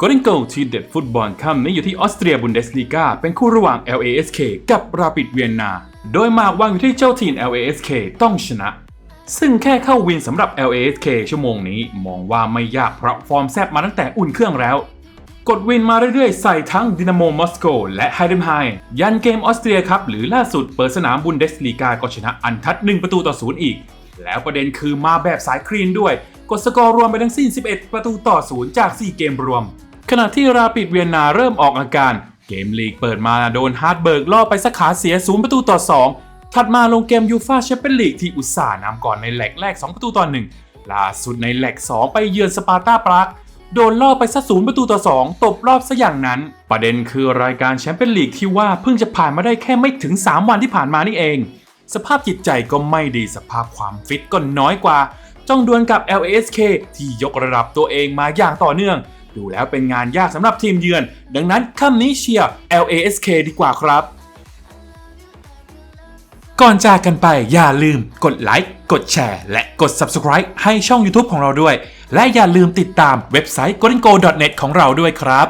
g o l d e n Goal ทีเด็ดฟุตบอลค่ำนี้อยู่ที่ออสเตรียบุนเดสลีกาเป็นคู่ระหว่าง LASK กับราปิดเวียนนา โดยมากวางอยู่ที่เจ้าถิ่น LASK ต้องชนะ ซึ่งแค่เข้าวินสำหรับ LASK ชั่วโมงนี้มองว่าไม่ยากเพราะฟอร์มแซบมาตั้งแต่อุ่นเครื่องแล้ว กดวินมาเรื่อยๆ ใส่ทั้งดินาโมมอสโกและไฮเดมไฮยันเกมออสเตรียครับหรือล่าสุดเปิดสนามบุนเดสลีกาก็ชนะอันทัด1ประตูต่อศูนย์อีก แล้วประเด็นคือมาแบบสายคลีนด้วย กดสกอร์รวมไปทั้งสิ้น 11 ประตูต่อศูนย์จาก 4 เกมรวม ขณะที่ราปิดเวียนนาเริ่มออกอาการ เกมลีกเปิดมาโดนฮาร์ดเบิร์กล่อไปสักขาเสีย 0 ประตูต่อ 2 ถัดมาลงเกมยูฟาแชมเปี้ยนลีกที่อุตส่าห์นำก่อนในแหลกแรก 2 ประตูต่อ1ล่าสุดในแหลก 2 ไปเยือนสปาร์ตาปรากโดนล่อไปซะศูนย์ประตูต่อ 2 ตบรอบซะอย่างนั้น ประเด็นคือรายการแชมเปี้ยนลีกที่ว่าเพิ่งจะผ่านมาได้แค่ไม่ถึง 3 วันที่ผ่านมานี่เอง สภาพจิตใจก็ไม่ดีสภาพความฟิตก็น้อยกว่า จ้องดวลกับ LASK ที่ยกระดับตัวเองมาอย่างต่อเนื่อง ดูแล้วเป็นงานยากสำหรับทีมเยือน ดังนั้นค่ำนี้เชียร์ LASK ดีกว่าครับ ก่อนจากกันไปอย่าลืมกดไลค์กดแชร์ และกด Subscribe ให้ช่อง YouTube ของเราด้วย และอย่าลืมติดตามเว็บไซต์ g o l d e n g o net ของเราด้วยครับ